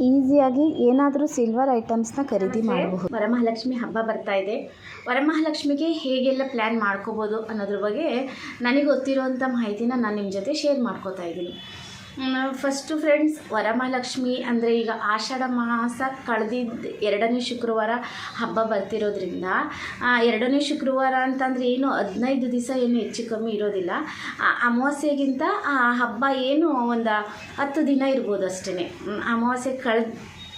ಈಸಿಯಾಗಿ ಏನಾದರೂ ಸಿಲ್ವರ್ ಐಟಮ್ಸ್ನ ಖರೀದಿ ಮಾಡಬಹುದು. ವರಮಹಾಲಕ್ಷ್ಮಿ ಹಬ್ಬ ಬರ್ತಾ ಇದೆ. ವರಮಹಾಲಕ್ಷ್ಮಿಗೆ ಹೇಗೆಲ್ಲ ಪ್ಲ್ಯಾನ್ ಮಾಡ್ಕೋಬೋದು ಅನ್ನೋದ್ರ ಬಗ್ಗೆ ನನಗೆ ಗೊತ್ತಿರೋವಂಥ ಮಾಹಿತಿನ ನಾನು ನಿಮ್ಮ ಜೊತೆ ಶೇರ್ ಮಾಡ್ಕೋತಾ ಇದ್ದೀನಿ. ಫಸ್ಟು ಫ್ರೆಂಡ್ಸ್ ವರಮಹಾಲಕ್ಷ್ಮಿ ಅಂದರೆ ಈಗ ಆಷಾಢ ಮಾಸ ಕಳೆದಿದ್ದ ಎರಡನೇ ಶುಕ್ರವಾರ ಹಬ್ಬ ಬರ್ತಿರೋದ್ರಿಂದ ಎರಡನೇ ಶುಕ್ರವಾರ ಅಂತಂದರೆ ಏನು ಹದಿನೈದು ದಿವಸ ಏನು ಹೆಚ್ಚು ಕಮ್ಮಿ ಇರೋದಿಲ್ಲ. ಅಮಾವಾಸ್ಯೆಗಿಂತ ಆ ಹಬ್ಬ ಏನು ಒಂದು ಹತ್ತು ದಿನ ಇರ್ಬೋದು ಅಷ್ಟೇ ಅಮಾವಾಸ್ಯೆ ಕಳೆದ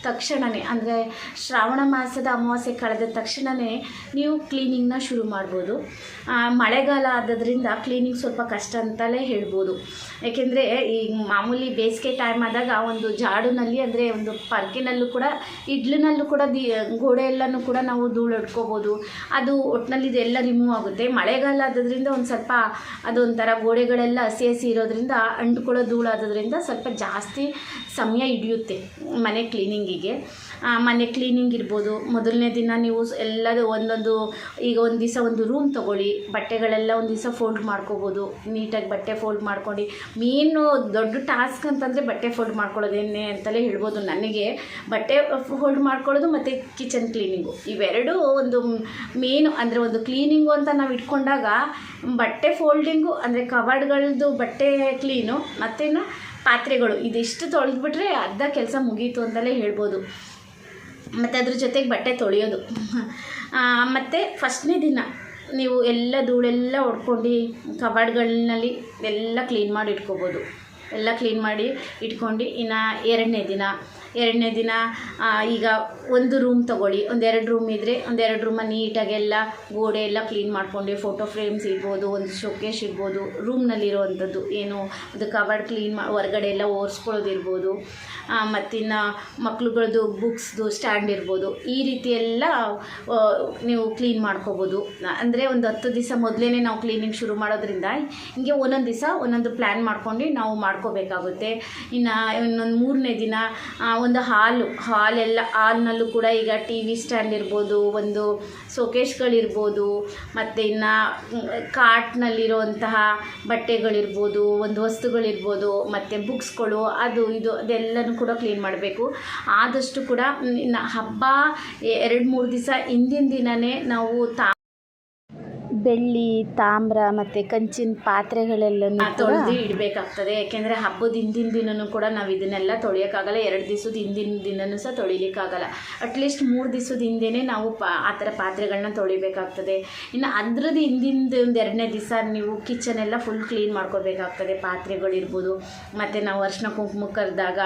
ತಕ್ಷಣವೇ ಅಂದರೆ ಶ್ರಾವಣ ಮಾಸದ ಅಮಾವಾಸ್ಯೆ ಕಳೆದ ತಕ್ಷಣವೇ ನೀವು ಕ್ಲೀನಿಂಗ್ನ ಶುರು ಮಾಡ್ಬೋದು. ಮಳೆಗಾಲ ಆದ್ದರಿಂದ ಕ್ಲೀನಿಂಗ್ ಸ್ವಲ್ಪ ಕಷ್ಟ ಅಂತಲೇ ಹೇಳ್ಬೋದು. ಏಕೆಂದರೆ ಈ ಮಾಮೂಲಿ ಬೇಸಿಗೆ ಟೈಮ್ ಆದಾಗ ಒಂದು ಜಾಡುನಲ್ಲಿ, ಅಂದರೆ ಒಂದು ಪರ್ಕಿನಲ್ಲೂ ಕೂಡ, ಇಡ್ಲಿನಲ್ಲೂ ಕೂಡ ದಿ, ಗೋಡೆ ಎಲ್ಲನೂ ಕೂಡ ನಾವು ಧೂಳು ಹೊಡ್ಕೋಬೋದು ಅದು ಒಟ್ಟಿನಲ್ಲಿ ಇದೆಲ್ಲ ರಿಮೂವ್ ಆಗುತ್ತೆ. ಮಳೆಗಾಲ ಆದ್ದರಿಂದ ಒಂದು ಸ್ವಲ್ಪ ಅದೊಂಥರ ಗೋಡೆಗಳೆಲ್ಲ ಹಸಿ ಹಸಿ ಇರೋದ್ರಿಂದ, ಅಂಟ್ಕೊಳ್ಳೋ ಧೂಳು ಆದದ್ರಿಂದ ಸ್ವಲ್ಪ ಜಾಸ್ತಿ ಸಮಯ ಹಿಡಿಯುತ್ತೆ ಮನೆ ಕ್ಲೀನಿಂಗಿಗೆ. ಮನೆ ಕ್ಲೀನಿಂಗ್ ಇರ್ಬೋದು. ಮೊದಲನೇ ದಿನ ನೀವು ಎಲ್ಲದು ಒಂದೊಂದು, ಈಗ ಒಂದು ದಿವಸ ಒಂದು ರೂಮ್ ತೊಗೊಳ್ಳಿ. ಬಟ್ಟೆಗಳೆಲ್ಲ ಒಂದು ದಿವಸ ಫೋಲ್ಡ್ ಮಾಡ್ಕೋಬೋದು. ನೀಟಾಗಿ ಬಟ್ಟೆ ಫೋಲ್ಡ್ ಮಾಡ್ಕೊಂಡು. ಮೇನು ದೊಡ್ಡ ಟಾಸ್ಕ್ ಅಂತಂದರೆ ಬಟ್ಟೆ ಫೋಲ್ಡ್ ಮಾಡ್ಕೊಳ್ಳೋದೇನೆ ಅಂತಲೇ ಹೇಳ್ಬೋದು ನನಗೆ. ಬಟ್ಟೆ ಫೋಲ್ಡ್ ಮಾಡ್ಕೊಳ್ಳೋದು ಮತ್ತು ಕಿಚನ್ ಕ್ಲೀನಿಂಗು ಇವೆರಡೂ ಒಂದು ಮೇನು ಅಂದರೆ ಒಂದು ಕ್ಲೀನಿಂಗು ಅಂತ ನಾವು ಇಟ್ಕೊಂಡಾಗ ಬಟ್ಟೆ ಫೋಲ್ಡಿಂಗು ಅಂದರೆ ಕವರ್ಡ್ಗಳದ್ದು ಬಟ್ಟೆ ಕ್ಲೀನು ಮತ್ತೇನು ಪಾತ್ರೆಗಳು. ಇದಿಷ್ಟು ತೊಳೆದ್ಬಿಟ್ರೆ ಅರ್ಧ ಕೆಲಸ ಮುಗೀತು ಅಂತಲೇ ಹೇಳ್ಬೋದು. ಮತ್ತು ಅದ್ರ ಜೊತೆಗೆ ಬಟ್ಟೆ ತೊಳೆಯೋದು. ಮತ್ತು ಫಸ್ಟ್ನೇ ದಿನ ನೀವು ಎಲ್ಲ ಧೂಳೆಲ್ಲ ಹೊಡ್ಕೊಂಡು ಕಬಾಡ್ಗಳಲ್ಲಿ ಎಲ್ಲ ಕ್ಲೀನ್ ಮಾಡಿ ಇಟ್ಕೋಬೋದು. ಎಲ್ಲ ಕ್ಲೀನ್ ಮಾಡಿ ಇಟ್ಕೊಂಡು ಇನ್ನು ಎರಡನೇ ದಿನ ಎರಡನೇ ದಿನ ಈಗ ಒಂದು ರೂಮ್ ತೊಗೊಳ್ಳಿ. ಒಂದೆರಡು ರೂಮ್ ಇದ್ದರೆ ಒಂದೆರಡು ರೂಮಲ್ಲಿ ನೀಟಾಗೆಲ್ಲ ಗೋಡೆ ಎಲ್ಲ ಕ್ಲೀನ್ ಮಾಡ್ಕೊಂಡು ಫೋಟೋ ಫ್ರೇಮ್ಸ್ ಇರ್ಬೋದು, ಒಂದು ಶೋಕೇಶ್ ಇರ್ಬೋದು. ರೂಮ್ನಲ್ಲಿರುವಂಥದ್ದು ಏನು, ಅದು ಕವರ್ಡ್ ಕ್ಲೀನ್ ಮಾ, ಹೊರಗಡೆ ಎಲ್ಲ ಓರಿಸ್ಕೊಳ್ಳೋದಿರ್ಬೋದು ಮತ್ತಿನ್ನು ಮಕ್ಳುಗಳದ್ದು ಬುಕ್ಸ್ದು ಸ್ಟ್ಯಾಂಡ್ ಇರ್ಬೋದು. ಈ ರೀತಿ ಎಲ್ಲ ನೀವು ಕ್ಲೀನ್ ಮಾಡ್ಕೋಬೋದು. ಅಂದರೆ ಒಂದು ಹತ್ತು ದಿವಸ ಮೊದಲೇ ನಾವು ಕ್ಲೀನಿಂಗ್ ಶುರು ಮಾಡೋದ್ರಿಂದ, ಹಿಂಗೆ ಒಂದೊಂದು ದಿವಸ ಒಂದೊಂದು ಪ್ಲ್ಯಾನ್ ಮಾಡ್ಕೊಂಡು ನಾವು ಮಾಡ್ಕೋಬೇಕಾಗುತ್ತೆ. ಇನ್ನು ಇನ್ನೊಂದು ಮೂರನೇ ದಿನ ಒಂದು ಹಾಲು, ಹಾಲೆಲ್ಲ, ಹಾಲ್ನಲ್ಲೂ ಕೂಡ ಈಗ ಟಿ ವಿ ಸ್ಟ್ಯಾಂಡ್ ಇರ್ಬೋದು, ಒಂದು ಸೋಕೇಶ್ಗಳಿರ್ಬೋದು ಮತ್ತು ಇನ್ನು ಕಾರ್ಟ್ನಲ್ಲಿರುವಂತಹ ಬಟ್ಟೆಗಳಿರ್ಬೋದು, ಒಂದು ವಸ್ತುಗಳಿರ್ಬೋದು, ಮತ್ತು ಬುಕ್ಸ್ಗಳು, ಅದು, ಇದು, ಅದೆಲ್ಲನೂ ಕೂಡ ಕ್ಲೀನ್ ಮಾಡಬೇಕು. ಆದಷ್ಟು ಕೂಡ ಇನ್ನು ಹಬ್ಬ ಎರಡು ಮೂರು ದಿವಸ ಹಿಂದಿನ ದಿನವೇ ನಾವು ತಾ ಬೆಳ್ಳಿ ತಾಮ್ರ ಮತ್ತು ಕಂಚಿನ ಪಾತ್ರೆಗಳೆಲ್ಲನೂ ಕೂಡ ತೊಳೆದು ಇಡಬೇಕಾಗ್ತದೆ. ಯಾಕೆಂದರೆ ಹಬ್ಬದ ಹಿಂದಿನ ದಿನನೂ ಕೂಡ ನಾವು ಇದನ್ನೆಲ್ಲ ತೊಳೆಯೋಕ್ಕಾಗಲ್ಲ. ಎರಡು ದಿವಸದ ಹಿಂದಿನ ದಿನನೂ ಸಹ ತೊಳಿಲಿಕ್ಕಾಗಲ್ಲ. ಅಟ್ಲೀಸ್ಟ್ ಮೂರು ದಿವಸದ ಹಿಂದೆನೇ ನಾವು ಪಾ ಆ ಥರ ಪಾತ್ರೆಗಳನ್ನ ತೊಳಿಬೇಕಾಗ್ತದೆ. ಇನ್ನು ಅದ್ರದ ಹಿಂದಿಂದ ಒಂದು ಎರಡನೇ ದಿವಸ ನೀವು ಕಿಚನ್ ಎಲ್ಲ ಫುಲ್ ಕ್ಲೀನ್ ಮಾಡ್ಕೋಬೇಕಾಗ್ತದೆ. ಪಾತ್ರೆಗಳಿರ್ಬೋದು ಮತ್ತು ನಾವು ಅರ್ಶಿನ ಕುಂಕುಮ ಕರೆದಾಗ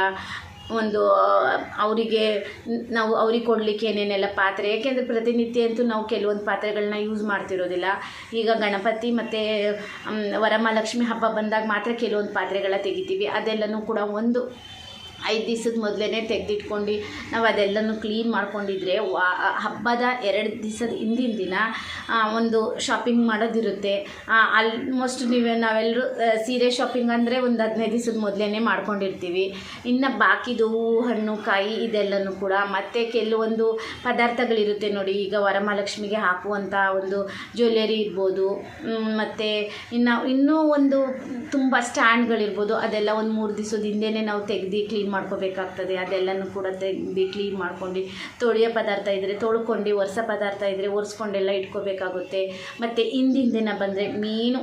ಒಂದು, ಅವರಿಗೆ, ನಾವು ಅವ್ರಿಗೆ ಕೊಡಲಿಕ್ಕೆ ಏನೇನೆಲ್ಲ ಪಾತ್ರೆ ಏಕೆಂದರೆ ಪ್ರತಿನಿತ್ಯ ಅಂತೂ ನಾವು ಕೆಲವೊಂದು ಪಾತ್ರೆಗಳನ್ನ ಯೂಸ್ ಮಾಡ್ತಿರೋದಿಲ್ಲ. ಈಗ ಗಣಪತಿ ಮತ್ತು ವರಮಹಾಲಕ್ಷ್ಮಿ ಹಬ್ಬ ಬಂದಾಗ ಮಾತ್ರ ಕೆಲವೊಂದು ಪಾತ್ರೆಗಳ ತೆಗಿತೀವಿ. ಅದೆಲ್ಲನೂ ಕೂಡ ಒಂದು ಐದು ದಿವಸದ ಮೊದಲೇ ತೆಗೆದಿಟ್ಕೊಂಡು ನಾವು ಅದೆಲ್ಲನೂ ಕ್ಲೀನ್ ಮಾಡ್ಕೊಂಡಿದ್ರೆ ಹಬ್ಬದ ಎರಡು ದಿವಸದ ಹಿಂದಿನ ದಿನ ಒಂದು ಶಾಪಿಂಗ್ ಮಾಡೋದಿರುತ್ತೆ. ಆಲ್ಮೋಸ್ಟ್ ನೀವೇ ನಾವೆಲ್ಲರೂ ಸೀರೆ ಶಾಪಿಂಗ್ ಅಂದರೆ ಒಂದು ಹದಿನೈದು ದಿವಸದ ಮೊದಲೇ ಮಾಡ್ಕೊಂಡಿರ್ತೀವಿ. ಇನ್ನು ಬಾಕಿದು ಹಣ್ಣು, ಕಾಯಿ ಇದೆಲ್ಲನೂ ಕೂಡ, ಮತ್ತು ಕೆಲವೊಂದು ಪದಾರ್ಥಗಳಿರುತ್ತೆ ನೋಡಿ, ಈಗ ವರಮಹಾಲಕ್ಷ್ಮಿಗೆ ಹಾಕುವಂಥ ಒಂದು ಜ್ಯುವೆಲ್ಲರಿ ಇರ್ಬೋದು ಮತ್ತು ಇನ್ನು, ಇನ್ನೂ ಒಂದು ತುಂಬ ಸ್ಟ್ಯಾಂಡ್ಗಳಿರ್ಬೋದು ಅದೆಲ್ಲ ಒಂದು ಮೂರು ದಿವಸದ ಹಿಂದೆನೇ ನಾವು ತೆಗೆದು ಕ್ಲೀನ್ ಮಾಡ್ಕೋಬೇಕಾಗ್ತದೆ. ಅದೆಲ್ಲನೂ ಕೂಡ ತೆಗ್ದು ಕ್ಲೀನ್ ಮಾಡ್ಕೊಂಡು ತೊಳೆಯೋ ಪದಾರ್ಥ ಇದ್ದರೆ ತೊಳ್ಕೊಂಡು ಒರೆಸೋ ಪದಾರ್ಥ ಇದ್ದರೆ ಒರೆಸ್ಕೊಂಡೆಲ್ಲ ಇಟ್ಕೋಬೇಕಾಗುತ್ತೆ. ಮತ್ತು ಹಿಂದಿನ ದಿನ ಬಂದರೆ ಮೇನು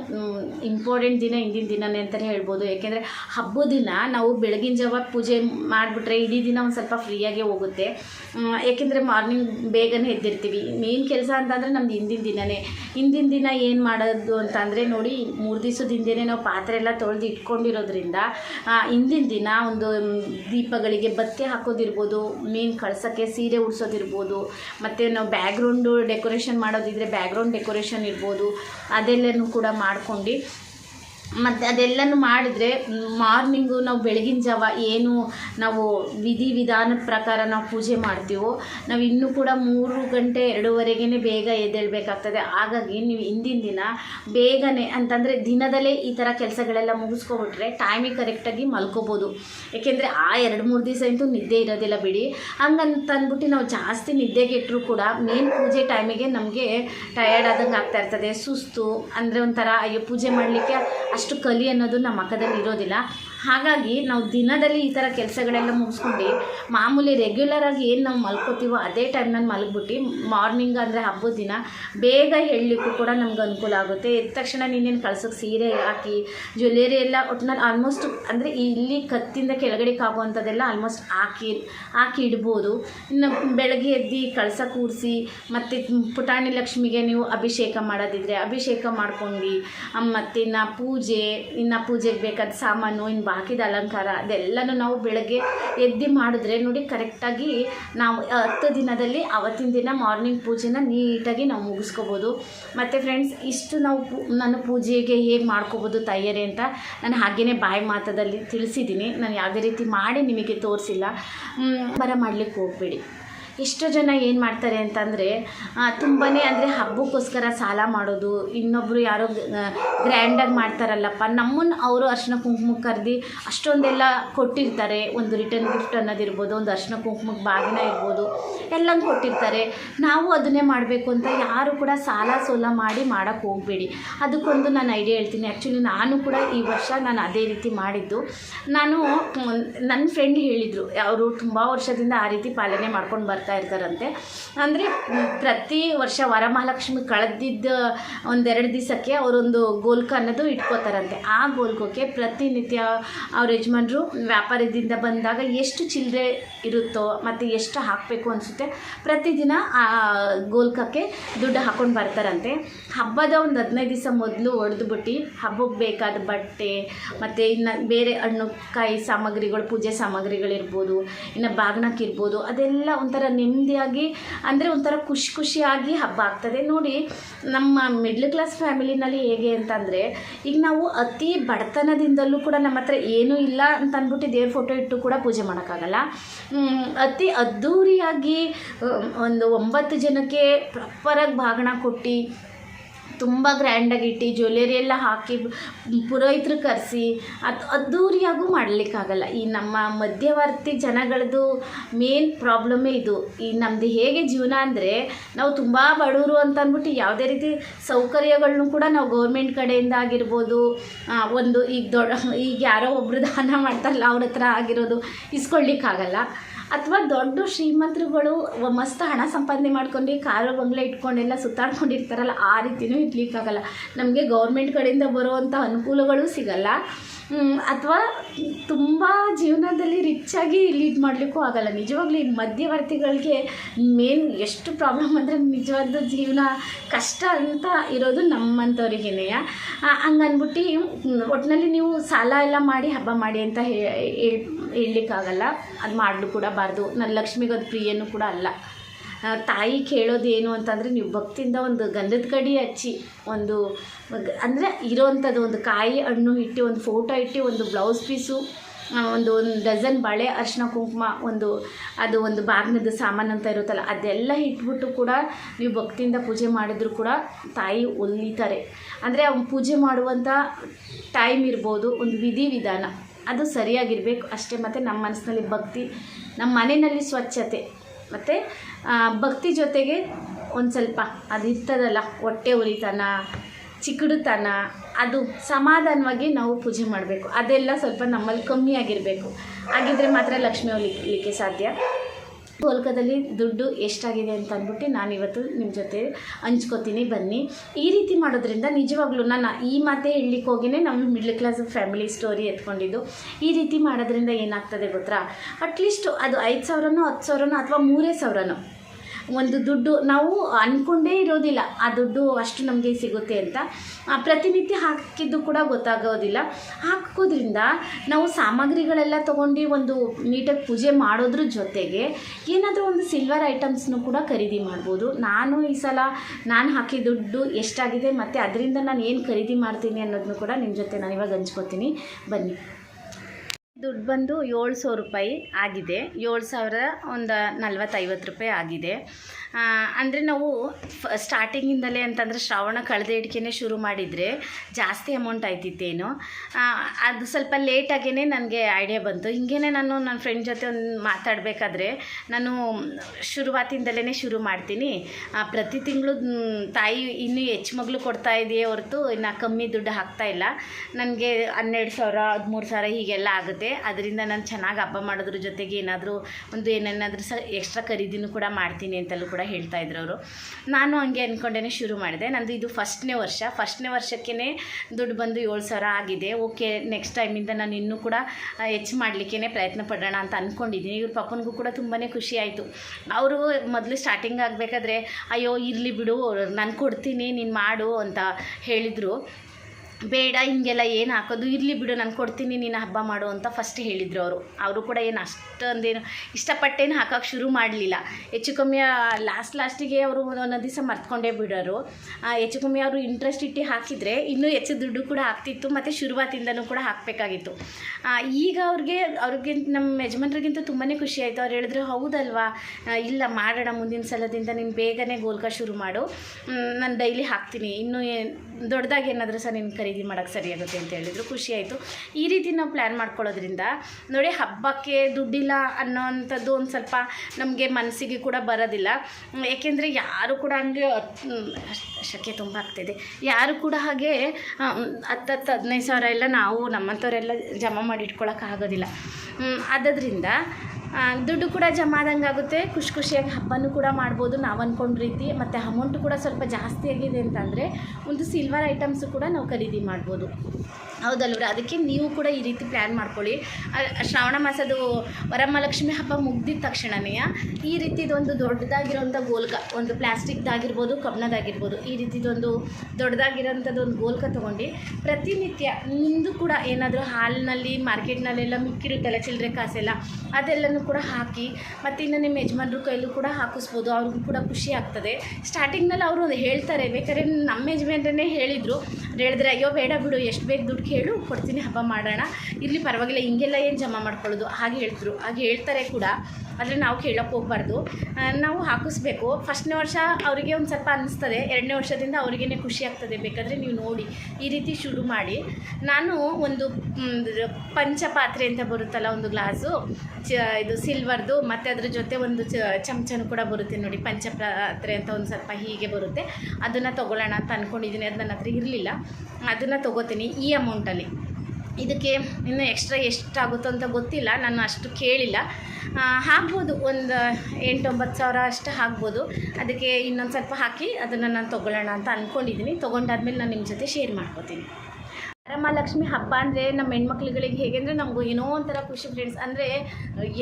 ಇಂಪಾರ್ಟೆಂಟ್ ದಿನ ಹಿಂದಿನ ದಿನನೇ ಅಂತಲೇ ಹೇಳ್ಬೋದು. ಯಾಕೆಂದರೆ ಹಬ್ಬದ ದಿನ ನಾವು ಬೆಳಗಿನ ಜಾವ ಪೂಜೆ ಮಾಡಿಬಿಟ್ರೆ ಇಡೀ ದಿನ ಒಂದು ಸ್ವಲ್ಪ ಫ್ರೀಯಾಗೇ ಹೋಗುತ್ತೆ. ಏಕೆಂದರೆ ಮಾರ್ನಿಂಗ್ ಬೇಗನೆ ಎದ್ದಿರ್ತೀವಿ. ಮೇನ್ ಕೆಲಸ ಅಂತಂದರೆ ನಮ್ದು ಹಿಂದಿನ ದಿನವೇ ಹಿಂದಿನ ದಿನ ಏನು ಮಾಡೋದು ಅಂತಂದರೆ ನೋಡಿ, ಮೂರು ದಿವಸದ ಹಿಂದೆನೇ ನಾವು ಪಾತ್ರೆ ಎಲ್ಲ ತೊಳೆದು ಇಟ್ಕೊಂಡಿರೋದ್ರಿಂದ ಹಿಂದಿನ ದಿನ ಒಂದು ದೀಪಗಳಿಗೆ ಬತ್ತಿ ಹಾಕೋದಿರ್ಬೋದು, ಮೀನು ಕಳ್ಸೋಕ್ಕೆ ಸೀರೆ ಉಡ್ಸೋದಿರ್ಬೋದು, ಮತ್ತು ನಾವು ಬ್ಯಾಗ್ರೌಂಡು ಡೆಕೋರೇಷನ್ ಮಾಡೋದಿದ್ರೆ ಬ್ಯಾಗ್ರೌಂಡ್ ಡೆಕೋರೇಷನ್ ಇರ್ಬೋದು, ಅದೆಲ್ಲನೂ ಕೂಡ ಮಾಡ್ಕೊಂಡು ಮತ್ತು ಅದೆಲ್ಲನೂ ಮಾಡಿದ್ರೆ ಮಾರ್ನಿಂಗು ನಾವು ಬೆಳಗಿನ ಜಾವ ಏನು ನಾವು ವಿಧಿ ವಿಧಾನದ ಪ್ರಕಾರ ನಾವು ಪೂಜೆ ಮಾಡ್ತೀವೋ, ನಾವು ಇನ್ನೂ ಕೂಡ ಮೂರು ಗಂಟೆ ಎರಡೂವರೆಗೇ ಬೇಗ ಎದ್ದೇಳಬೇಕಾಗ್ತದೆ. ಹಾಗಾಗಿ ನೀವು ಹಿಂದಿನ ದಿನ ಬೇಗನೆ ಅಂತಂದರೆ ದಿನದಲ್ಲೇ ಈ ಥರ ಕೆಲಸಗಳೆಲ್ಲ ಮುಗಿಸ್ಕೊಬಿಟ್ರೆ ಟೈಮಿಗೆ ಕರೆಕ್ಟಾಗಿ ಮಲ್ಕೋಬೋದು. ಏಕೆಂದರೆ ಆ ಎರಡು ಮೂರು ದಿವಸ ಅಂತೂ ನಿದ್ದೆ ಇರೋದಿಲ್ಲ ಬಿಡಿ. ಹಂಗಂತ ಅಂದ್ಬಿಟ್ಟು ನಾವು ಜಾಸ್ತಿ ನಿದ್ದೆಗೆಟ್ಟರೂ ಕೂಡ ಮೇನ್ ಪೂಜೆ ಟೈಮಿಗೆ ನಮಗೆ ಟಯರ್ಡ್ ಆದಂಗೆ ಆಗ್ತಾ ಇರ್ತದೆ. ಸುಸ್ತು ಅಂದರೆ ಒಂಥರ ಅಯ್ಯೋ ಪೂಜೆ ಮಾಡಲಿಕ್ಕೆ ಅಷ್ಟು ಕಲಿ ಅನ್ನೋದು ನಮ್ಮ ಮಕ್ಕದಲ್ಲಿ ಇರೋದಿಲ್ಲ. ಹಾಗಾಗಿ ನಾವು ದಿನದಲ್ಲಿ ಈ ಥರ ಕೆಲಸಗಳೆಲ್ಲ ಮುಗಿಸ್ಕೊಂಡು ಮಾಮೂಲಿ ರೆಗ್ಯುಲರಾಗಿ ಏನು ನಾವು ಮಲ್ಕೋತೀವೋ ಅದೇ ಟೈಮ್ನಲ್ಲಿ ಮಲಗ್ಬಿಟ್ಟು ಮಾರ್ನಿಂಗ್ ಅಂದರೆ ಹಬ್ಬದ ದಿನ ಬೇಗ ಹೇಳಲಿಕ್ಕೂ ಕೂಡ ನಮ್ಗೆ ಅನುಕೂಲ ಆಗುತ್ತೆ. ಎದ್ದ ತಕ್ಷಣ ನೀನೇನು ಕಳ್ಸೋಕೆ ಸೀರೆ ಹಾಕಿ ಜ್ಯುವೆಲ್ಲರಿ ಎಲ್ಲ ಒಟ್ಟಿನಲ್ಲಿ ಆಲ್ಮೋಸ್ಟ್ ಅಂದರೆ ಇಲ್ಲಿ ಕತ್ತಿಂದ ಕೆಳಗಡೆ ಆಗುವಂಥದ್ದೆಲ್ಲ ಆಲ್ಮೋಸ್ಟ್ ಹಾಕಿ ಹಾಕಿ ಇಡ್ಬೋದು. ಇನ್ನು ಬೆಳಗ್ಗೆ ಎದ್ದು ಕಳಸ ಕೂರಿಸಿ ಮತ್ತು ಪುಟಾಣಿ ಲಕ್ಷ್ಮಿಗೆ ನೀವು ಅಭಿಷೇಕ ಮಾಡೋದಿದ್ರೆ ಅಭಿಷೇಕ ಮಾಡ್ಕೊಂಡು ಮತ್ತು ಇನ್ನು ಪೂಜೆ, ಇನ್ನು ಪೂಜೆಗೆ ಬೇಕಾದ ಸಾಮಾನು ಇನ್ನು ಬಾಕಿದ ಅಲಂಕಾರ, ಅದೆಲ್ಲನೂ ನಾವು ಬೆಳಗ್ಗೆ ಎದ್ದು ಮಾಡಿದ್ರೆ ನೋಡಿ ಕರೆಕ್ಟಾಗಿ ನಾವು ಹತ್ತು ದಿನದಲ್ಲಿ ಅವತ್ತಿನ ದಿನ ಮಾರ್ನಿಂಗ್ ಪೂಜೆನ ನೀಟಾಗಿ ನಾವು ಮುಗಿಸ್ಕೋಬೋದು. ಮತ್ತು ಫ್ರೆಂಡ್ಸ್ ಇಷ್ಟು ನಾವು ಪೂ, ನಾನು ಪೂಜೆಗೆ ಹೇಗೆ ಮಾಡ್ಕೋಬೋದು ತಯಾರಿ ಅಂತ ನಾನು ಹಾಗೇ ಬಾಯಿ ಮಾತದಲ್ಲಿ ತಿಳಿಸಿದ್ದೀನಿ. ನಾನು ಯಾವುದೇ ರೀತಿ ಮಾಡಿ ನಿಮಗೆ ತೋರಿಸಿಲ್ಲ. ಬರ ಮಾಡಲಿಕ್ಕೆ ಹೋಗಬೇಡಿ. ಎಷ್ಟೋ ಜನ ಏನು ಮಾಡ್ತಾರೆ ಅಂತಂದರೆ ತುಂಬಾ ಅಂದರೆ ಹಬ್ಬಕ್ಕೋಸ್ಕರ ಸಾಲ ಮಾಡೋದು ಇನ್ನೊಬ್ಬರು ಯಾರೋ ಗ್ರ್ಯಾಂಡಾಗಿ ಮಾಡ್ತಾರಲ್ಲಪ್ಪ ನಮ್ಮನ್ನು ಅವರು ಅರ್ಶಿನ ಕುಂಕುಮ ಕರೆದು ಅಷ್ಟೊಂದೆಲ್ಲ ಕೊಟ್ಟಿರ್ತಾರೆ. ಒಂದು ರಿಟರ್ನ್ ಗಿಫ್ಟ್ ಅನ್ನೋದಿರ್ಬೋದು ಒಂದು ಅರ್ಶಿನ ಕುಂಕುಮಕ್ಕೆ ಬಾಗಿನ ಇರ್ಬೋದು ಎಲ್ಲ ಕೊಟ್ಟಿರ್ತಾರೆ. ನಾವು ಅದನ್ನೇ ಮಾಡಬೇಕು ಅಂತ ಯಾರು ಕೂಡ ಸಾಲ ಸೋಲ ಮಾಡಿ ಮಾಡೋಕ್ಕೆ ಹೋಗಬೇಡಿ. ಅದಕ್ಕೊಂದು ನಾನು ಐಡಿಯಾ ಹೇಳ್ತೀನಿ. ಆ್ಯಕ್ಚುಲಿ ನಾನು ಕೂಡ ಈ ವರ್ಷ ನಾನು ಅದೇ ರೀತಿ ಮಾಡಿದ್ದು. ನಾನು ನನ್ನ ಫ್ರೆಂಡ್ ಹೇಳಿದರು, ಅವರು ತುಂಬ ವರ್ಷದಿಂದ ಆ ರೀತಿ ಪಾಲನೆ ಮಾಡ್ಕೊಂಡು ಬರ್ತಾ ಇರ್ತಾರಂತೆ. ಅಂದರೆ ಪ್ರತಿ ವರ್ಷ ವರಮಹಾಲಕ್ಷ್ಮಿ ಕಳೆದಿದ್ದ ಒಂದೆರಡು ದಿವಸಕ್ಕೆ ಅವರೊಂದು ಗೋಲ್ಕ ಅನ್ನೋದು ಇಟ್ಕೋತಾರಂತೆ. ಆ ಗೋಲ್ಕಕ್ಕೆ ಪ್ರತಿನಿತ್ಯ ಅವ್ರ ಯಜಮಾನರು ವ್ಯಾಪಾರದಿಂದ ಬಂದಾಗ ಎಷ್ಟು ಚಿಲ್ಲರೆ ಇರುತ್ತೋ ಮತ್ತು ಎಷ್ಟು ಹಾಕಬೇಕು ಅನಿಸುತ್ತೆ, ಪ್ರತಿದಿನ ಆ ಗೋಲ್ಕಕ್ಕೆ ದುಡ್ಡು ಹಾಕ್ಕೊಂಡು ಬರ್ತಾರಂತೆ. ಹಬ್ಬದ ಒಂದು ಹದಿನೈದು ದಿವಸ ಮೊದಲು ಹೊಡೆದ್ಬಿಟ್ಟು ಹಬ್ಬಕ್ಕೆ ಬೇಕಾದ ಬಟ್ಟೆ ಮತ್ತು ಇನ್ನು ಬೇರೆ ಹಣ್ಣು, ಕಾಯಿ ಸಾಮಗ್ರಿಗಳು, ಪೂಜೆ ಸಾಮಗ್ರಿಗಳಿರ್ಬೋದು, ಇನ್ನು ಬಾಗ್ನಕ್ಕಿರ್ಬೋದು ಅದೆಲ್ಲ ಒಂಥರ ನೆಮ್ಮದಿಯಾಗಿ ಅಂದರೆ ಒಂಥರ ಖುಷಿ ಖುಷಿಯಾಗಿ ಹಬ್ಬ ಆಗ್ತದೆ. ನೋಡಿ, ನಮ್ಮ ಮಿಡ್ಲ್ ಕ್ಲಾಸ್ ಫ್ಯಾಮಿಲಿನಲ್ಲಿ ಹೇಗೆ ಅಂತಂದರೆ, ಈಗ ನಾವು ಅತಿ ಬಡತನದಿಂದಲೂ ಕೂಡ ನಮ್ಮ ಹತ್ರ ಏನೂ ಇಲ್ಲ ಅಂತ ಅಂದ್ಬಿಟ್ಟು ದೇವ್ರ ಫೋಟೋ ಇಟ್ಟು ಕೂಡ ಪೂಜೆ ಮಾಡೋಕ್ಕಾಗಲ್ಲ. ಅತಿ ಅದ್ಧೂರಿಯಾಗಿ ಒಂದು ಒಂಬತ್ತು ಜನಕ್ಕೆ ಪ್ರಾಪರಾಗಿ ಭಾಗಣ ಕೊಟ್ಟು ತುಂಬ ಗ್ರ್ಯಾಂಡಾಗಿ ಇಟ್ಟು ಜ್ಯುವೆಲರಿ ಎಲ್ಲ ಹಾಕಿ ಪುರೋಹಿತರು ಕರೆಸಿ, ಅದು ಅದ್ದೂರಿಯಾಗೂ ಮಾಡಲಿಕ್ಕಾಗಲ್ಲ. ಈ ನಮ್ಮ ಮಧ್ಯವರ್ತಿ ಜನಗಳದ್ದು ಮೇನ್ ಪ್ರಾಬ್ಲಮ್ಮೇ ಇದು. ಈ ನಮ್ಮದು ಹೇಗೆ ಜೀವನ ಅಂದರೆ, ನಾವು ತುಂಬ ಬಡವರು ಅಂತ ಅಂದ್ಬಿಟ್ಟು ಯಾವುದೇ ರೀತಿ ಸೌಕರ್ಯಗಳನ್ನೂ ಕೂಡ ನಾವು ಗೌರ್ಮೆಂಟ್ ಕಡೆಯಿಂದ ಆಗಿರ್ಬೋದು ಒಂದು ಈಗ ದೊಡ್ಡ, ಈಗ ಯಾರೋ ಒಬ್ರು ದಾನ ಮಾಡ್ತಾರಲ್ಲ ಅವ್ರ ಹತ್ರ ಆಗಿರೋದು ಇಸ್ಕೊಳ್ಲಿಕ್ಕಾಗಲ್ಲ. ಅಥವಾ ದೊಡ್ಡ ಶ್ರೀಮಂತರುಗಳು ಮಸ್ತ್ ಹಣ ಸಂಪಾದನೆ ಮಾಡ್ಕೊಂಡು ಕಾರು ಬಂಗ್ಲೆ ಇಟ್ಕೊಂಡೆಲ್ಲ ಸುತ್ತಾಡ್ಕೊಂಡಿರ್ತಾರಲ್ಲ, ಆ ರೀತಿಯೂ ಇರ್ಲಿಕ್ಕಾಗಲ್ಲ. ನಮಗೆ ಗೌರ್ಮೆಂಟ್ ಕಡೆಯಿಂದ ಬರುವಂಥ ಅನುಕೂಲಗಳು ಸಿಗಲ್ಲ. ಅಥವಾ ತುಂಬ ಜೀವನದಲ್ಲಿ ರಿಚ್ಚಾಗಿ ಲೀಡ್ ಮಾಡಲಿಕ್ಕೂ ಆಗಲ್ಲ. ನಿಜವಾಗ್ಲೂ ಈ ಮಧ್ಯವರ್ತಿಗಳಿಗೆ ಮೇನ್ ಎಷ್ಟು ಪ್ರಾಬ್ಲಮ್ ಅಂದರೆ ನಿಜವಾದ ಜೀವನ ಕಷ್ಟ ಅಂತ ಇರೋದು ನಮ್ಮಂಥವ್ರಿಗೇನೆ ಹಂಗನ್ಬಿಟ್ಟು ಒಟ್ಟಿನಲ್ಲಿ ನೀವು ಸಾಲ ಎಲ್ಲ ಮಾಡಿ ಹಬ್ಬ ಮಾಡಿ ಅಂತ ಹೇಳ್, ಹೇಳಲಿಕ್ಕಾಗಲ್ಲ. ಅದು ಮಾಡಲು ಕೂಡ ಬಾರ್ದು. ನನ್ನ ಲಕ್ಷ್ಮಿಗೆ ಅದು ಪ್ರಿಯನೂ ಕೂಡ ಅಲ್ಲ. ತಾಯಿ ಕೇಳೋದು ಏನು ಅಂತಂದರೆ ನೀವು ಭಕ್ತಿಯಿಂದ ಒಂದು ಗಂಧದ ಕಡಿ ಹಚ್ಚಿ, ಒಂದು ಅಂದರೆ ಇರೋವಂಥದ್ದು ಒಂದು ಕಾಯಿ ಹಣ್ಣು ಇಟ್ಟು, ಒಂದು ಫೋಟೋ ಇಟ್ಟು, ಒಂದು ಬ್ಲೌಸ್ ಪೀಸು ಒಂದು ಒಂದು ಡಜನ್ ಬಳೆ ಅರಿಶಿನ ಕುಂಕುಮ, ಒಂದು ಅದು ಒಂದು ಬಾಗಿನದ ಸಾಮಾನು ಅಂತ ಇರುತ್ತಲ್ಲ, ಅದೆಲ್ಲ ಇಟ್ಬಿಟ್ಟು ಕೂಡ ನೀವು ಭಕ್ತಿಯಿಂದ ಪೂಜೆ ಮಾಡಿದ್ರು ಕೂಡ ತಾಯಿ ಒಲಿತಾರೆ. ಅಂದರೆ ಪೂಜೆ ಮಾಡುವಂಥ ಟೈಮ್ ಇರ್ಬೋದು, ಒಂದು ವಿಧಿ ವಿಧಾನ. ಅದು ಸರಿಯಾಗಿರಬೇಕು ಅಷ್ಟೇ, ಮತ್ತು ನಮ್ಮ ಮನಸ್ಸಿನಲ್ಲಿ ಭಕ್ತಿ ನಮ್ಮ ಮನೆಯಲ್ಲಿ ಸ್ವಚ್ಛತೆ. ಮತ್ತು ಭಕ್ತಿ ಜೊತೆಗೆ ಒಂದು ಸ್ವಲ್ಪ ಅದು ಇರ್ತದಲ್ಲ, ಹೊಟ್ಟೆ ಉರಿತನ ಚಿಕ್ಕಡುತನ ಅದು ಸಮಾಧಾನವಾಗಿ ನಾವು ಪೂಜೆ ಮಾಡಬೇಕು. ಅದೆಲ್ಲ ಸ್ವಲ್ಪ ನಮ್ಮಲ್ಲಿ ಕಮ್ಮಿ ಆಗಿರಬೇಕು. ಮಾತ್ರ ಲಕ್ಷ್ಮಿ ಒಲಿಲಿಕ್ಕೆ ಸಾಧ್ಯ. ಕೋಲ್ಕದಲ್ಲಿ ದುಡ್ಡು ಎಷ್ಟಾಗಿದೆ ಅಂತ ಅಂದ್ಬಿಟ್ಟು ನಾನು ಇವತ್ತು ನಿಮ್ಮ ಜೊತೆ ಹಂಚ್ಕೋತೀನಿ, ಬನ್ನಿ. ಈ ರೀತಿ ಮಾಡೋದ್ರಿಂದ ನಿಜವಾಗ್ಲೂ ನಾನು ಈ ಮಾತೇ ಹೇಳಲಿಕ್ಕೆ ಹೋಗಿನೇ ನಮ್ಮ ಮಿಡ್ಲ್ ಕ್ಲಾಸ್ ಫ್ಯಾಮಿಲಿ ಸ್ಟೋರಿ ಎತ್ಕೊಂಡಿದ್ದು. ಈ ರೀತಿ ಮಾಡೋದ್ರಿಂದ ಏನಾಗ್ತದೆ ಗೊತ್ತಾ? ಅಟ್ಲೀಸ್ಟ್ ಅದು ಐದು ಸಾವಿರನೋ, ಹತ್ತು ಸಾವಿರನೋ ಅಥವಾ ಮೂರೇ ಸಾವಿರನೋ. ಒಂದು ದುಡ್ಡು ನಾವು ಅಂದ್ಕೊಂಡೇ ಇರೋದಿಲ್ಲ. ಆ ದುಡ್ಡು ಅಷ್ಟು ನಮಗೆ ಸಿಗುತ್ತೆ ಅಂತ. ಪ್ರತಿನಿತ್ಯ ಹಾಕಿದ್ದು ಕೂಡ ಗೊತ್ತಾಗೋದಿಲ್ಲ. ಹಾಕೋದ್ರಿಂದ ನಾವು ಸಾಮಗ್ರಿಗಳೆಲ್ಲ ತೊಗೊಂಡು ಒಂದು ನೀಟಾಗಿ ಪೂಜೆ ಮಾಡೋದ್ರ ಜೊತೆಗೆ ಏನಾದರೂ ಒಂದು ಸಿಲ್ವರ್ ಐಟಮ್ಸ್ನು ಕೂಡ ಖರೀದಿ ಮಾಡ್ಬೋದು. ನಾನು ಈ ಸಲ ನಾನು ಹಾಕಿದ ದುಡ್ಡು ಎಷ್ಟಾಗಿದೆ ಮತ್ತು ಅದರಿಂದ ನಾನು ಏನು ಖರೀದಿ ಮಾಡ್ತೀನಿ ಅನ್ನೋದನ್ನು ಕೂಡ ನಿಮ್ಮ ಜೊತೆ ನಾನು ಇವಾಗ ಹಂಚ್ಕೋತೀನಿ. ಬನ್ನಿ. ದುಡ್ಡು ಬಂದು ಏಳು ಸಾವಿರ ರೂಪಾಯಿ ಆಗಿದೆ. ಏಳು ಸಾವಿರ ಒಂದು ನಲ್ವತ್ತೈವತ್ತು ರೂಪಾಯಿ ಆಗಿದೆ. ಅಂದರೆ ನಾವು ಫ ಸ್ಟಾರ್ಟಿಂಗಿಂದಲೇ ಅಂತಂದರೆ ಶ್ರಾವಣ ಕಳೆದ ಇಡಿಕೆನೇ ಶುರು ಮಾಡಿದರೆ ಜಾಸ್ತಿ ಅಮೌಂಟ್ ಆಯ್ತಿತ್ತೇನು. ಅದು ಸ್ವಲ್ಪ ಲೇಟಾಗೇ ನನಗೆ ಐಡಿಯಾ ಬಂತು. ಹಿಂಗೇ ನಾನು ನನ್ನ ಫ್ರೆಂಡ್ ಜೊತೆ ಒಂದು ಮಾತಾಡಬೇಕಾದ್ರೆ ನಾನು ಶುರುವಾತಿಂದಲೇ ಶುರು ಮಾಡ್ತೀನಿ. ಪ್ರತಿ ತಿಂಗಳು ತಾಯಿ ಇನ್ನೂ ಹೆಚ್ಚು ಮಗಳು ಕೊಡ್ತಾ ಇದೆಯೇ ಹೊರತು ಇನ್ನು ಕಮ್ಮಿ ದುಡ್ಡು ಹಾಕ್ತಾ ಇಲ್ಲ. ನನಗೆ ಹನ್ನೆರಡು ಸಾವಿರ, ಹದಿಮೂರು ಸಾವಿರ ಹೀಗೆಲ್ಲ ಆಗುತ್ತೆ. ಅದರಿಂದ ನಾನು ಚೆನ್ನಾಗಿ ಹಬ್ಬ ಮಾಡೋದ್ರ ಜೊತೆಗೆ ಏನಾದರೂ ಒಂದು ಏನೇನಾದರೂ ಸಹ ಎಕ್ಸ್ಟ್ರಾ ಖರೀದಿನೂ ಕೂಡ ಮಾಡ್ತೀನಿ ಅಂತಲೂ ಕೂಡ ಹೇಳ್ತಾ ಇದ್ರು ಅವರು. ನಾನು ಹಂಗೆ ಅಂದ್ಕೊಂಡೇ ಶುರು ಮಾಡಿದೆ. ನಂದು ಇದು ಫಸ್ಟ್ನೇ ವರ್ಷ. ಫಸ್ಟ್ನೇ ವರ್ಷಕ್ಕೇ ದುಡ್ಡು ಬಂದು ಏಳು ಸಾವಿರ ಆಗಿದೆ. ಓಕೆ ನೆಕ್ಸ್ಟ್ ಟೈಮಿಂದ ನಾನು ಇನ್ನೂ ಕೂಡ ಹೆಚ್ಚು ಮಾಡಲಿಕ್ಕೇ ಪ್ರಯತ್ನ ಪಡೋಣ ಅಂತ ಅಂದ್ಕೊಂಡಿದ್ದೀನಿ ಇವ್ರ ಪಪ್ಪನಿಗೂ ಕೂಡ ತುಂಬಾ ಖುಷಿ ಆಯಿತು. ಅವರು ಮೊದಲು ಸ್ಟಾರ್ಟಿಂಗ್ ಆಗಬೇಕಾದ್ರೆ, ಅಯ್ಯೋ, ಇರಲಿ ಬಿಡು, ನಾನು ಕೊಡ್ತೀನಿ, ನೀನು ಮಾಡು ಅಂತ ಹೇಳಿದರು. ಬೇಡ, ಹೀಗೆಲ್ಲ ಏನು ಹಾಕೋದು? ಇರಲಿ ಬಿಡು, ನಾನು ಕೊಡ್ತೀನಿ, ನೀನು ಹಬ್ಬ ಮಾಡು ಅಂತ ಫಸ್ಟ್ ಹೇಳಿದರು ಅವರು. ಅವರು ಕೂಡ ಏನು ಅಷ್ಟೊಂದೇನು ಇಷ್ಟಪಟ್ಟೇನು ಹಾಕೋಕೆ ಶುರು ಮಾಡಲಿಲ್ಲ. ಹೆಚ್ಚು ಕಮ್ಮಿ ಲಾಸ್ಟ್ ಲಾಸ್ಟಿಗೆ ಅವರು ಒಂದೊಂದು ದಿವಸ ಮರ್ತ್ಕೊಂಡೇ ಬಿಡೋರು. ಹೆಚ್ಚು ಕಮ್ಮಿ ಅವರು ಇಂಟ್ರೆಸ್ಟ್ ಇಟ್ಟು ಹಾಕಿದರೆ ಇನ್ನೂ ಹೆಚ್ಚು ದುಡ್ಡು ಕೂಡ ಆಗ್ತಿತ್ತು, ಮತ್ತು ಶುರುವಾತಿಂದನೂ ಕೂಡ ಹಾಕಬೇಕಾಗಿತ್ತು. ಈಗ ಅವ್ರಿಗೆ ಅವ್ರಿಗೆ ನಮ್ಮ ಯಜಮಾನ್ರಿಗಿಂತ ತುಂಬಾ ಖುಷಿ ಆಯಿತು. ಅವ್ರು ಹೇಳಿದ್ರು, ಹೌದಲ್ವಾ? ಇಲ್ಲ, ಮಾಡೋಣ, ಮುಂದಿನ ಸಲದಿಂದ ನೀನು ಬೇಗನೆ ಗೋಲ್ಕ ಶುರು ಮಾಡು. ನಾನು ಡೈಲಿ ಹಾಕ್ತೀನಿ. ಇನ್ನೂ ದೊಡ್ಡದಾಗಿ ಏನಾದರೂ ಸಹ ನೀನು ಖರೀದಿ ಮಾಡೋಕ್ಕೆ ಸರಿಯಾಗುತ್ತೆ ಅಂತ ಹೇಳಿದರು. ಖುಷಿ ಆಯಿತು. ಈ ರೀತಿ ನಾವು ಪ್ಲ್ಯಾನ್ ಮಾಡ್ಕೊಳ್ಳೋದ್ರಿಂದ ನೋಡಿ ಹಬ್ಬಕ್ಕೆ ದುಡ್ಡಿಲ್ಲ ಅನ್ನೋವಂಥದ್ದು ಒಂದು ಸ್ವಲ್ಪ ನಮಗೆ ಮನಸ್ಸಿಗೆ ಕೂಡ ಬರೋದಿಲ್ಲ. ಏಕೆಂದರೆ ಯಾರು ಕೂಡ ಹಂಗೆ ಶಕೆ ತುಂಬ ಆಗ್ತಿದೆ ಯಾರು ಕೂಡ ಹಾಗೆ ಹತ್ತು ಹತ್ತು ಹದಿನೈದು ಸಾವಿರ ಎಲ್ಲ ನಾವು ನಮ್ಮಂಥವರೆಲ್ಲ ಜಮಾ ಮಾಡಿ ಇಟ್ಕೊಳ್ಳೋಕ್ಕಾಗೋದಿಲ್ಲ ಆಗೋದಿಲ್ಲ ಆದದ್ರಿಂದ ದುಡ್ಡು ಕೂಡ ಜಮಾ ಆದಂಗೆ ಆಗುತ್ತೆ. ಖುಷಿ ಖುಷಿಯಾಗಿ ಹಬ್ಬನೂ ಕೂಡ ಮಾಡ್ಬೋದು ನಾವು ಅಂದ್ಕೊಂಡ ರೀತಿ. ಮತ್ತು ಅಮೌಂಟು ಕೂಡ ಸ್ವಲ್ಪ ಜಾಸ್ತಿ ಆಗಿದೆ ಅಂತಂದರೆ ಒಂದು ಸಿಲ್ವರ್ ಐಟಮ್ಸು ಕೂಡ ನಾವು ಖರೀದಿ ಮಾಡ್ಬೋದು. ಹೌದಲ್ವ್ರ ಅದಕ್ಕೆ ನೀವು ಕೂಡ ಈ ರೀತಿ ಪ್ಲ್ಯಾನ್ ಮಾಡ್ಕೊಳ್ಳಿ. ಶ್ರಾವಣ ಮಾಸದ ವರಮಹಾಲಕ್ಷ್ಮಿ ಹಬ್ಬ ಮುಗ್ದಿದ ತಕ್ಷಣವೇ ಈ ರೀತಿದೊಂದು ದೊಡ್ಡದಾಗಿರೋಂಥ ಗೋಲ್ಕ, ಒಂದು ಪ್ಲಾಸ್ಟಿಕ್ದಾಗಿರ್ಬೋದು ಕಬ್ಬನದಾಗಿರ್ಬೋದು ಈ ರೀತಿದೊಂದು ದೊಡ್ಡದಾಗಿರೋಂಥದ್ದು ಒಂದು ಗೋಲ್ಕ ತೊಗೊಂಡು ಪ್ರತಿನಿತ್ಯ ನಿಮ್ಮದು ಕೂಡ ಏನಾದರೂ ಹಾಲಿನಲ್ಲಿ, ಮಾರ್ಕೆಟ್ನಲ್ಲೆಲ್ಲ ಮಿಕ್ಕಿರುತ್ತಲ್ಲ ಚಿಲ್ಲರೆ ಕಾಸೆಲ್ಲ, ಅದೆಲ್ಲನೂ ಕೂಡ ಹಾಕಿ ಮತ್ತು ಇನ್ನು ನಿಮ್ಮ ಯಜಮಾನ್ರ ಕೈಲೂ ಕೂಡ ಹಾಕಿಸ್ಬೋದು, ಅವ್ರಿಗೂ ಕೂಡ ಖುಷಿ ಆಗ್ತದೆ. ಸ್ಟಾರ್ಟಿಂಗ್ನಲ್ಲಿ ಅವರು ಹೇಳ್ತಾರೆ, ಬೇಕಾದ್ರೆ ನಮ್ಮ ಯಜಮಾನ್ರೇ ಹೇಳಿದರು. ಹೇಳಿದ್ರೆ, ಅಯ್ಯೋ, ಬೇಡ ಬಿಡು, ಎಷ್ಟು ಬೇಗ ದುಡ್ಡು ಕೇಳು, ಕೊಡ್ತೀನಿ, ಹಬ್ಬ ಮಾಡೋಣ. ಇರಲಿ ಪರವಾಗಿಲ್ಲ, ಹಿಂಗೆಲ್ಲ ಏನು ಜಮಾ ಮಾಡ್ಕೊಳ್ಳೋದು? ಹಾಗೆ ಹೇಳ್ತರು ಹಾಗೆ ಹೇಳ್ತಾರೆ ಕೂಡ. ಆದರೆ ನಾವು ಕೇಳೋಕ್ಕೆ ಹೋಗ್ಬಾರ್ದು. ನಾವು ಹಾಕಿಸ್ಬೇಕು. ಫಸ್ಟ್ನೇ ವರ್ಷ ಅವರಿಗೆ ಒಂದು ಸ್ವಲ್ಪ ಅನ್ನಿಸ್ತದೆ ಎರಡನೇ ವರ್ಷದಿಂದ ಅವ್ರಿಗೇ ಖುಷಿ ಆಗ್ತದೆ. ಬೇಕಾದರೆ ನೀವು ನೋಡಿ. ಈ ರೀತಿ ಶುರು ಮಾಡಿ. ನಾನು ಒಂದು ಪಂಚಪಾತ್ರೆ ಅಂತ ಬರುತ್ತಲ್ಲ ಒಂದು ಗ್ಲಾಸು, ಚ, ಇದು ಸಿಲ್ವರ್ದು, ಮತ್ತು ಅದ್ರ ಜೊತೆ ಒಂದು ಚ, ಚಮಚನೂ ಕೂಡ ಬರುತ್ತೆ ನೋಡಿ. ಪಂಚಪಾತ್ರೆ ಅಂತ ಒಂದು ಸ್ವಲ್ಪ ಹೀಗೆ ಬರುತ್ತೆ. ಅದನ್ನು ತೊಗೊಳ್ಳೋಣ ಅಂತ ಅಂದ್ಕೊಂಡಿದ್ದೀನಿ ಅದು ನನ್ನ ಹತ್ರ ಇರಲಿಲ್ಲ. ಅದನ್ನು ತೊಗೋತೀನಿ ಈ ಅಮೌಂಟಲ್ಲಿ ಇದಕ್ಕೆ ಇನ್ನು ಎಕ್ಸ್ಟ್ರಾ ಎಷ್ಟಾಗುತ್ತೋ ಅಂತ ಗೊತ್ತಿಲ್ಲ, ನಾನು ಅಷ್ಟು ಕೇಳಿಲ್ಲ. ಆಗ್ಬೋದು ಒಂದು ಎಂಟೊಂಬತ್ತು ಸಾವಿರ ಅಷ್ಟು ಆಗ್ಬೋದು ಅದಕ್ಕೆ ಇನ್ನೊಂದು ಸ್ವಲ್ಪ ಹಾಕಿ, ಅದನ್ನು ನಾನು ತೊಗೊಳ್ಳೋಣ ಅಂತ ಅಂದ್ಕೊಂಡಿದ್ದೀನಿ ತೊಗೊಂಡಾದ್ಮೇಲೆ ನಾನು ನಿಮ್ಮ ಜೊತೆ ಶೇರ್ ಮಾಡ್ಕೋತೀನಿ. ವರಮಹಾಲಕ್ಷ್ಮಿ ಹಬ್ಬ ಅಂದರೆ ನಮ್ಮ ಹೆಣ್ಮಕ್ಳುಗಳಿಗೆ ಹೇಗೆ ಅಂದರೆ ನಮಗೂ ಏನೋ ಒಂಥರ ಖುಷಿ ಫ್ರೆಂಡ್ಸ್ ಅಂದರೆ,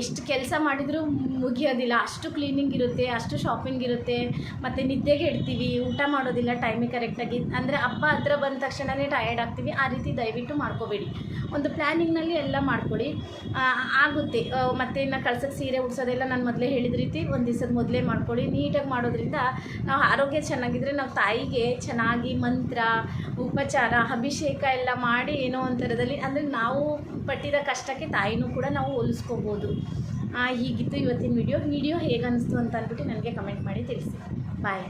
ಎಷ್ಟು ಕೆಲಸ ಮಾಡಿದರೂ ಮುಗಿಯೋದಿಲ್ಲ. ಅಷ್ಟು ಕ್ಲೀನಿಂಗ್ ಇರುತ್ತೆ, ಅಷ್ಟು ಶಾಪಿಂಗ್ ಇರುತ್ತೆ. ಮತ್ತು ನಿದ್ದೆಗೆ ಇಡ್ತೀವಿ ಊಟ ಮಾಡೋದಿಲ್ಲ ಟೈಮಿಗೆ ಕರೆಕ್ಟಾಗಿ ಅಂದರೆ ಹಬ್ಬ ಹತ್ರ ಬಂದ ತಕ್ಷಣವೇ ಟಯರ್ಡ್ ಆಗ್ತೀವಿ. ಆ ರೀತಿ ದಯವಿಟ್ಟು ಮಾಡ್ಕೋಬೇಡಿ. ಒಂದು ಪ್ಲ್ಯಾನಿಂಗ್ನಲ್ಲಿ ಎಲ್ಲ ಮಾಡ್ಕೊಳ್ಳಿ ಆಗುತ್ತೆ. ಮತ್ತು ಇನ್ನು ಕಳ್ಸಕ್ಕೆ ಸೀರೆ ಉಡ್ಸೋದೆಲ್ಲ ನಾನು ಮೊದಲೇ ಹೇಳಿದ ರೀತಿ ಒಂದು ದಿವಸದ ಮೊದಲೇ ಮಾಡ್ಕೊಳ್ಳಿ ನೀಟಾಗಿ ಮಾಡೋದ್ರಿಂದ ನಾವು ಆರೋಗ್ಯ ಚೆನ್ನಾಗಿದ್ದರೆ ನಾವು ತಾಯಿಗೆ ಚೆನ್ನಾಗಿ ಮಂತ್ರ, ಉಪಚಾರ, ಅಭಿಷೇಕ ಎಲ್ಲ ಮಾಡಿ ಏನೋ ಒಂಥರದಲ್ಲಿ, ಅಂದರೆ ನಾವು ಪಟ್ಟಿದ ಕಷ್ಟಕ್ಕೆ ತಾಯಿನೂ ಕೂಡ ನಾವು ಹೋಲಿಸ್ಕೋಬೋದು. ಹೀಗಿತ್ತು ಇವತ್ತಿನ ವಿಡಿಯೋ ವಿಡಿಯೋ ಹೇಗೆ ಅನಿಸ್ತು ಅಂತ ಅಂದ್ಬಿಟ್ಟು ನನಗೆ ಕಮೆಂಟ್ ಮಾಡಿ ತಿಳಿಸಿ. ಬಾಯ್